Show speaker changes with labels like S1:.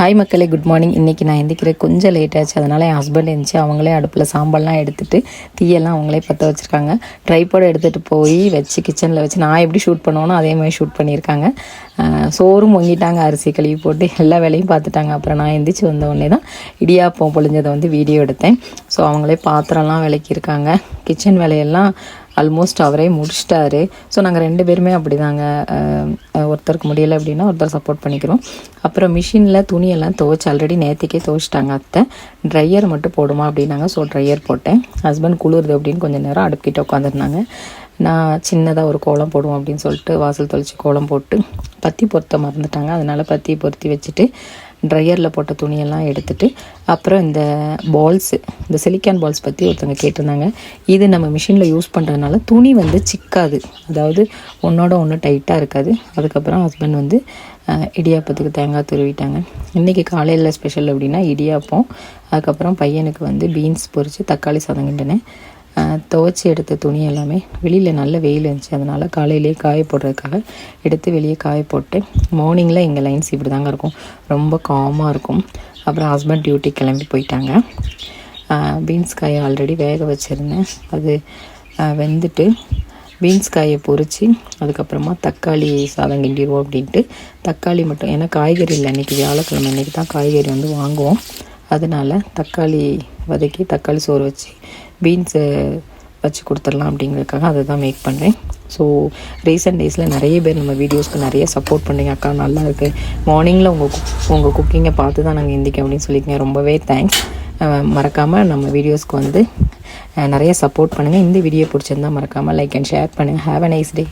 S1: Hi மக்களே good morning இன்றைக்கி நான் எந்திக்கிறேன் கொஞ்சம் லேட் ஆச்சு. அதனால் என் ஹஸ்பண்ட் இருந்துச்சு அவங்களே அடுப்பில் சாம்பல்லாம் எடுத்துட்டு தீயெல்லாம் அவங்களே பற்ற வச்சுருக்காங்க. ட்ரைபோட எடுத்துகிட்டு போய் வச்சு கிச்சனில் வச்சு நான் எப்படி ஷூட் பண்ணுவோனோ அதே மாதிரி ஷூட் பண்ணியிருக்காங்க. சோறும் பொங்கிட்டாங்க. அரிசி கழுவி போட்டு எல்லா வேலையும் பார்த்துட்டாங்க. அப்புறம் நான் எந்திரிச்சு வந்த உடனே தான் இடியாப்பம் பொழிஞ்சதை வந்து வீடியோ எடுத்தேன். ஸோ அவங்களே பாத்திரம்லாம் விளக்கியிருக்காங்க. கிச்சன் வேலையெல்லாம் ஆல்மோஸ்ட் அவரே முடிச்சிட்டாரு. ஸோ நாங்கள் ரெண்டு பேருமே அப்படி தாங்க ஒருத்தருக்கு முடியலை அப்படின்னா ஒருத்தர் சப்போர்ட் பண்ணிக்கிறோம். அப்புறம் மிஷினில் துணியெல்லாம் துவைச்சு ஆல்ரெடி நேற்றுக்கே துவைச்சிட்டாங்க அத்தை. ட்ரையர் மட்டும் போடுமா அப்படின்னாங்க. ஸோ ட்ரையர் போட்டேன். ஹஸ்பண்ட் குளிருது அப்படின்னு கொஞ்சம் நேரம் அடுப்பிக்கிட்ட உட்காந்துருந்தாங்க நான் சின்னதாக ஒரு கோலம் போடுவோம் அப்படின்னு சொல்லிட்டு வாசல் தொளிச்சு கோலம் போட்டு பத்தி பொருத்த மறந்துட்டாங்க. அதனால் பத்தி பொருத்தி வச்சுட்டு ட்ரையரில் போட்ட துணியெல்லாம் எடுத்துட்டு அப்புறம் இந்த பால்ஸு இந்த சிலிக்கான் பால்ஸ் பற்றி ஒருத்தவங்க கேட்டிருந்தாங்க. இது நம்ம மிஷினில் யூஸ் பண்ணுறதுனால துணி வந்து சிக்காது. அதாவது ஒன்றோட ஒன்று டைட்டாக இருக்காது. அதுக்கப்புறம் ஹஸ்பண்ட் வந்து இடியாப்பத்துக்கு தேங்காய் துருவிட்டாங்க. இன்றைக்கி காலையில் ஸ்பெஷல் அப்படின்னா இடியாப்பம். அதுக்கப்புறம் பையனுக்கு வந்து பீன்ஸ் பொரித்து தக்காளி சாதம் கிண்டினேன். துவைச்சி எடுத்த துணி எல்லாமே வெளியில் நல்ல வெயில் இருந்துச்சு. அதனால் காலையிலேயே காய போடுறதுக்காக எடுத்து வெளியே காய போட்டு மார்னிங்கில் எங்கள் லைன்ஸ் இப்படி தாங்க இருக்கும். ரொம்ப காமாக இருக்கும். அப்புறம் ஹஸ்பண்ட் டியூட்டி கிளம்பி போயிட்டாங்க. பீன்ஸ் காயை ஆல்ரெடி வேக வச்சுருந்தேன். அது வெந்துட்டு பீன்ஸ் காயை பொறிச்சு அதுக்கப்புறமா தக்காளி சாதம் கிண்டிடுவோம் அப்படின்ட்டு. தக்காளி மட்டும் ஏன்னா காய்கறி இல்லை அன்றைக்கி வியாழக்கிழமை அன்றைக்கி தான் காய்கறி வந்து வாங்குவோம். அதனால தக்காளி வதக்கி தக்காளி சோறு வச்சு பீன்ஸு வச்சு கொடுத்துடலாம் அப்படிங்கிறதுக்காக அதை தான் மேக் பண்ணுறேன் ஸோ ரீசெண்ட் டேஸில் நிறைய பேர் நம்ம வீடியோஸ்க்கு நிறைய சப்போர்ட் பண்ணுங்க அக்கா நல்லா இருக்குது மார்னிங்கில் உங்கள் குக் உங்கள் குக்கிங்கை பார்த்து தான் நாங்கள் எந்திக்க அப்படின்னு சொல்லியிருக்கேன் ரொம்பவே தேங்க்ஸ் மறக்காமல் நம்ம வீடியோஸ்க்கு வந்து நிறைய சப்போர்ட் பண்ணுங்கள் இந்த வீடியோ பிடிச்சிருந்தா மறக்காமல் லைக் அண்ட் ஷேர் பண்ணுங்கள் ஹேவ் அ நைஸ் டே